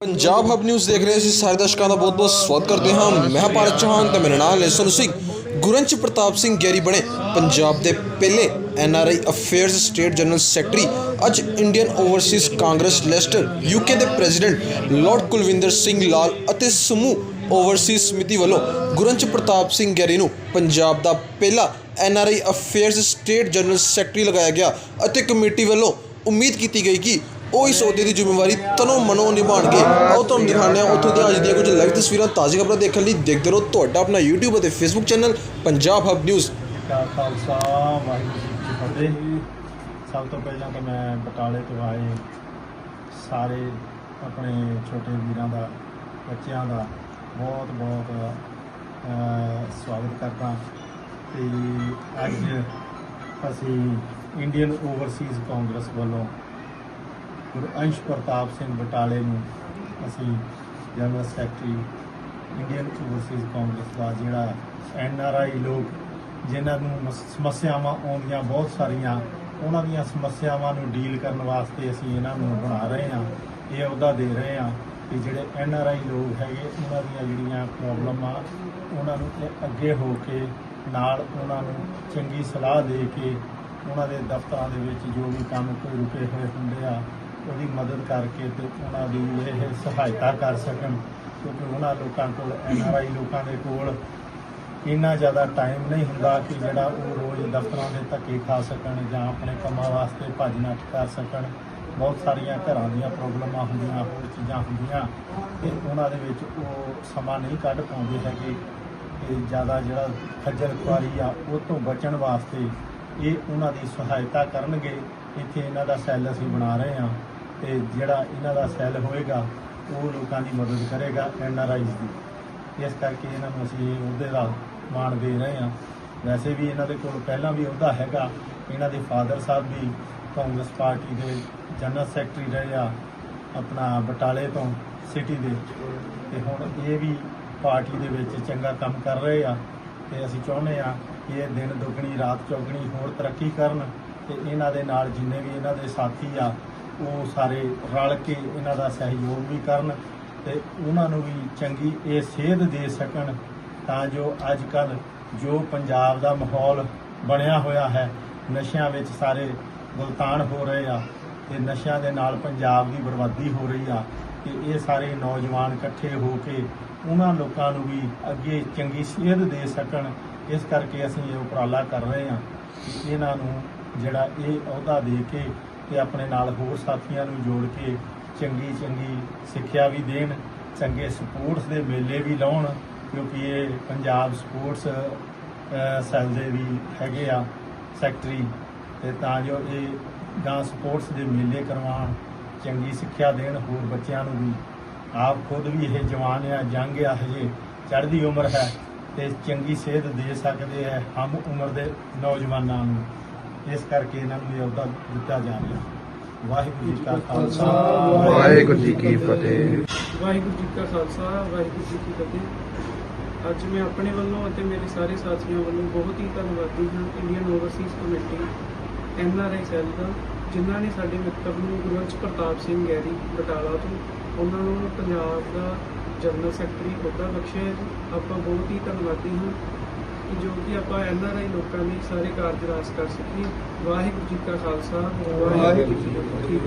Punjab hub news ਦੇਖ ਰਹੇ ਸੀ ਸਾਰੇ ਦਰਸ਼ਕਾਂ ਦਾ ਬਹੁਤ ਬਹੁਤ ਸਵਾਗਤ ਕਰਦੇ ਹਾਂ। ਮੈਂ ਭਾਰਤ ਚੌਹਾਨ ਤੇ ਮੇਰਾ ਨਾਮ ਹੈ ਸੋਨੂ ਸਿੰਘ। ਗੁਰੰਚ ਪ੍ਰਤਾਪ ਸਿੰਘ ਗੈਰੀ ਬਣੇ ਪੰਜਾਬ ਦੇ ਪਹਿਲੇ NRI affairs state general secretary ਅੱਜ Indian overseas Congress Leicester UK ਦੇ ਪ੍ਰੈਜ਼ੀਡੈਂਟ ਲਾਰਡ ਕੁਲਵਿੰਦਰ ਸਿੰਘ ਲਾਲ ਅਤੇ ਸਮੂਹ ਓਵਰਸੀਜ਼ ਸਮਿਤੀ ਵੱਲੋਂ ਗੁਰੰਚ ਪ੍ਰਤਾਪ ਸਿੰਘ ਗੈਰੀ ਨੂੰ ਪੰਜਾਬ ਦਾ ਪਹਿਲਾ NRI affairs state general secretary ਲਗਾਇਆ ਗਿਆ ਅਤੇ ਕਮੇਟੀ ਵੱਲੋਂ ਉਮੀਦ ਕੀਤੀ ਗਈ ਕਿ ਉਹ ਇਸ ਅਹੁਦੇ ਦੀ ਜ਼ਿੰਮੇਵਾਰੀ ਤਨੋ ਮਨੋ ਨਿਭਾਉਣਗੇ ਆਓ ਤੁਹਾਨੂੰ ਦਿਖਾਉਂਦੇ ਹਾਂ ਉੱਥੋਂ ਦੀਆਂ ਅੱਜ ਦੀਆਂ ਕੁਝ ਲਾਈਵ ਤਸਵੀਰਾਂ ਤਾਜ਼ੀ ਖਬਰਾਂ ਦੇਖਣ ਲਈ ਦੇਖਦੇ ਰਹੋ ਤੁਹਾਡਾ ਆਪਣਾ YouTube ਅਤੇ Facebook channel Punjab hub news Khalsa, Waheguru ji ਕੀ ਫਤਿਹ। ਸਭ ਤੋਂ ਪਹਿਲਾਂ ਤਾਂ ਮੈਂ ਬਟਾਲੇ ਤੋਂ ਆਏ। ਸਾਰੇ ਆਪਣੇ ਛੋਟੇ ਵੀਰਾਂ ਦਾ, ਬੱਚਿਆਂ ਦਾ ਬਹੁਤ ਬਹੁਤ ਸਵਾਗਤ ਕਰਦਾ ਤੇ ਅੱਜ ਅਸੀਂ ਇੰਡੀਅਨ ਓਵਰਸੀਜ਼ ਕਾਂਗਰਸ ਵੱਲੋਂ ਅੰਸ਼ ਪ੍ਰਤਾਪ ਸਿੰਘ ਬਟਾਲੇ ਨੂੰ ਅਸੀਂ general secretary, Indian overseas Congress ਦਾ ਜਿਹੜਾ ਐਨ ਆਰ ਆਈ ਲੋਕ, ਜਿਨ੍ਹਾਂ ਨੂੰ ਸਮੱਸਿਆਵਾਂ ਆਉਂਦੀਆਂ ਬਹੁਤ ਸਾਰੀਆਂ, ਉਹਨਾਂ ਦੀਆਂ ਸਮੱਸਿਆਵਾਂ ਨੂੰ ਡੀਲ ਕਰਨ ਵਾਸਤੇ ਅਸੀਂ ਇਹਨਾਂ ਨੂੰ ਬਣਾ ਰਹੇ ਹਾਂ, ਇਹ ਅਹੁਦਾ ਦੇ ਰਹੇ ਹਾਂ ਕਿ ਜਿਹੜੇ ਐਨ ਆਰ ਆਈ ਲੋਕ ਹੈਗੇ, ਉਹਨਾਂ ਦੀਆਂ ਜਿਹੜੀਆਂ ਪ੍ਰੋਬਲਮਾਂ, ਉਹਨਾਂ ਨੂੰ ਇਹ ਅੱਗੇ ਹੋ ਕੇ ਨਾਲ ਉਹਨਾਂ ਨੂੰ ਚੰਗੀ ਸਲਾਹ ਦੇ ਕੇ ਉਹਨਾਂ ਦੇ ਦਫ਼ਤਰਾਂ ਦੇ ਵਿੱਚ ਜੋ ਵੀ ਕੰਮ ਕੋਈ ਰੁਕੇ ਹੋਏ ਹੁੰਦੇ ਆ ਉਹਦੀ ਮਦਦ ਕਰਕੇ ਤੇ ਉਹਨਾਂ ਦੀ ਇਹ ਸਹਾਇਤਾ ਕਰ ਸਕਣ, ਕਿਉਂਕਿ ਉਹਨਾਂ ਲੋਕਾਂ ਕੋਲ, ਐਨ ਆਈ ਲੋਕਾਂ ਦੇ ਕੋਲ ਇੰਨਾ ਜ਼ਿਆਦਾ ਟਾਈਮ ਨਹੀਂ ਹੁੰਦਾ ਕਿ ਜਿਹੜਾ ਉਹ ਰੋਜ਼ ਦਫ਼ਤਰਾਂ ਦੇ ਧੱਕੇ ਖਾ ਸਕਣ ਜਾਂ ਆਪਣੇ ਕੰਮਾਂ ਵਾਸਤੇ ਭੱਜ ਨੱਠ ਕਰ ਸਕਣ। ਬਹੁਤ ਸਾਰੀਆਂ ਘਰਾਂ ਦੀਆਂ ਪ੍ਰੋਬਲਮਾਂ ਹੁੰਦੀਆਂ, ਹੋਰ ਚੀਜ਼ਾਂ ਹੁੰਦੀਆਂ। ਤੇ ਉਹਨਾਂ ਦੇ ਵਿੱਚ ਉਹ ਸਮਾਂ ਨਹੀਂ ਕੱਢ ਪਾਉਂਦੇ ਹੈਗੇ। ਤੇ ਜ਼ਿਆਦਾ ਜਿਹੜਾ ਖੱਜਲ ਖੁਆਰੀ ਆ, ਉਹ ਤੋਂ ਬਚਣ ਵਾਸਤੇ ਇਹ ਉਹਨਾਂ ਦੀ ਸਹਾਇਤਾ ਕਰਨਗੇ। ਇੱਥੇ ਇਹਨਾਂ ਦਾ ਸੈੱਲ ਅਸੀਂ ਬਣਾ ਰਹੇ ਹਾਂ। ਤੇ ਜਿਹੜਾ ਇਹਨਾਂ ਦਾ ਸੈੱਲ ਹੋਏਗਾ, ਉਹ ਲੋਕਾਂ ਦੀ ਮਦਦ ਕਰੇਗਾ ਐਨ ਆਰ ਆਈਜ਼ ਦੀ। ਇਸ ਕਰਕੇ ਇਹਨਾਂ ਨੂੰ ਅਸੀਂ ਇਹ ਉਹਦੇ ਦਾ ਮਾਣ ਦੇ ਰਹੇ ਹਾਂ। ਵੈਸੇ ਵੀ ਇਹਨਾਂ ਦੇ ਕੋਲ ਪਹਿਲਾਂ ਵੀ ਉਹਦਾ ਹੈਗਾ। ਇਹਨਾਂ ਦੇ ਫਾਦਰ ਸਾਹਿਬ ਵੀ ਕਾਂਗਰਸ ਪਾਰਟੀ ਦੇ ਜਨਰਲ ਸੈਕਟਰੀ ਰਹੇ ਆ, ਆਪਣਾ ਬਟਾਲੇ ਤੋਂ ਸਿਟੀ ਦੇ। ਤੇ ਹੁਣ ਇਹ ਵੀ ਪਾਰਟੀ ਦੇ ਵਿੱਚ ਚੰਗਾ ਕੰਮ ਕਰ ਰਹੇ ਆ। ਤੇ ਅਸੀਂ ਚਾਹੁੰਦੇ ਆ ਕਿ ਇਹ ਦਿਨ ਦੁੱਗਣੀ, ਰਾਤ ਚੌਗਣੀ ਹੋਰ ਤਰੱਕੀ ਕਰਨ ਤੇ ਇਹਨਾਂ ਦੇ ਨਾਲ ਜਿੰਨੇ ਵੀ ਇਹਨਾਂ ਦੇ ਸਾਥੀ ਆ ਉਹ ਸਾਰੇ ਰਲ ਕੇ ਇਹਨਾਂ ਦਾ ਸਹਿਯੋਗ ਵੀ ਕਰਨ ਤੇ ਉਹਨਾਂ ਨੂੰ ਵੀ ਚੰਗੀ ਇਹ ਸੇਧ ਦੇ ਸਕਣ ਤਾਂ ਜੋ ਅੱਜ ਕੱਲ ਜੋ ਪੰਜਾਬ ਦਾ ਮਾਹੌਲ ਬਣਿਆ ਹੋਇਆ ਹੈ, ਨਸ਼ਿਆਂ ਵਿੱਚ ਸਾਰੇ ਗੁਲਤਾਨ ਹੋ ਰਹੇ ਆ ਤੇ ਨਸ਼ਿਆਂ ਦੇ ਨਾਲ ਪੰਜਾਬ ਦੀ ਬਰਬਾਦੀ ਹੋ ਰਹੀ ਆ ਕਿ ਇਹ ਸਾਰੇ ਨੌਜਵਾਨ ਇਕੱਠੇ ਹੋ ਕੇ ਉਹਨਾਂ ਲੋਕਾਂ ਨੂੰ ਵੀ ਅੱਗੇ ਚੰਗੀ ਸੇਧ ਦੇ ਸਕਣ, ਇਸ ਕਰਕੇ ਅਸੀਂ ਇਹ ਉਪਰਾਲਾ ਕਰ ਰਹੇ ਹਾਂ ਕਿ ਇਹਨਾਂ ਨੂੰ ਜਿਹੜਾ ਇਹ ਅਹੁਦਾ ਦੇ ਕੇ ਤੇ ਆਪਣੇ ਨਾਲ ਹੋਰ ਸਾਥੀਆਂ ਨੂੰ ਜੋੜ ਕੇ ਚੰਗੀ ਚੰਗੀ ਸਿੱਖਿਆ ਵੀ ਦੇਣ ਚੰਗੇ ਸਪੋਰਟਸ ਦੇ ਮੇਲੇ ਵੀ ਲਾਉਣ ਕਿਉਂਕਿ ਇਹ ਪੰਜਾਬ ਸਪੋਰਟਸ ਅਹ, ਸੈੱਲ ਦੇ ਵੀ ਹੈਗੇ ਆ ਸੈਕਟਰੀ ਤੇ ਤਾਂ ਜੋ ਇਹ ਗਾਂ ਸਪੋਰਟਸ ਦੇ ਮੇਲੇ ਕਰਵਾਉਣ ਚੰਗੀ ਸਿੱਖਿਆ ਦੇਣ ਹੋਰ ਬੱਚਿਆਂ ਨੂੰ ਵੀ। ਆਪ ਖੁਦ ਵੀ ਇਹ ਜਵਾਨ ਆ ਜੰਗ ਆ ਹਜੇ ਚੜ੍ਹਦੀ ਉਮਰ ਹੈ ਤੇ ਚੰਗੀ ਸੇਧ ਦੇ ਸਕਦੇ ਹੈ ਹਮ ਉਮਰ ਦੇ ਨੌਜਵਾਨਾਂ ਨੂੰ। ਇਸ ਕਰਕੇ ਇਹਨਾਂ ਨੂੰ ਇਹ ਅਹੁਦਾ ਦਿੱਤਾ ਜਾ ਰਿਹਾ। ਵਾਹਿਗੁਰੂ ਜੀ ਕਾ ਖਾਲਸਾ। ਵਾਹਿਗੁਰੂ ਜੀ ਕੀ ਫਤਿਹ। ਵਾਹਿਗੁਰੂ ਜੀ ਕਾ ਖਾਲਸਾ ਵਾਹਿਗੁਰੂ ਜੀ ਕੀ ਫਤਿਹ। ਅੱਜ ਮੈਂ ਆਪਣੇ ਵੱਲੋਂ ਅਤੇ ਮੇਰੇ ਸਾਰੇ ਸਾਥੀਆਂ ਵੱਲੋਂ ਬਹੁਤ ਹੀ ਧੰਨਵਾਦੀ ਹਾਂ Indian overseas committee NRI cell ਦਾ ਜਿਨ੍ਹਾਂ ਨੇ ਸਾਡੇ ਮਿੱਤਰ ਨੂੰ ਗੁਰਵੰਸ਼ ਪ੍ਰਤਾਪ ਸਿੰਘ ਗੈਰੀ ਬਟਾਲਾ ਤੋਂ ਉਹਨਾਂ ਨੂੰ ਪੰਜਾਬ ਦਾ ਜਨਰਲ ਸੈਕਟਰੀ ਅਹੁਦਾ ਬਖਸ਼ਿਆ। ਆਪਾਂ ਬਹੁਤ ਹੀ ਧੰਨਵਾਦੀ ਹਾਂ। ਜੋ ਕਿ ਆਪਾਂ ਐਨਆਰਆਈ ਲੋਕਾਂ ਲਈ ਸਾਰੇ ਕਾਰਜ ਰਾਸ ਕਰ ਸਕੀਏ। ਵਾਹਿਗੁਰੂ ਜੀ ਕਾ ਖਾਲਸਾ, ਵਾਹਿਗੁਰੂ ਜੀ ਕੀ ਫਤਿਹ।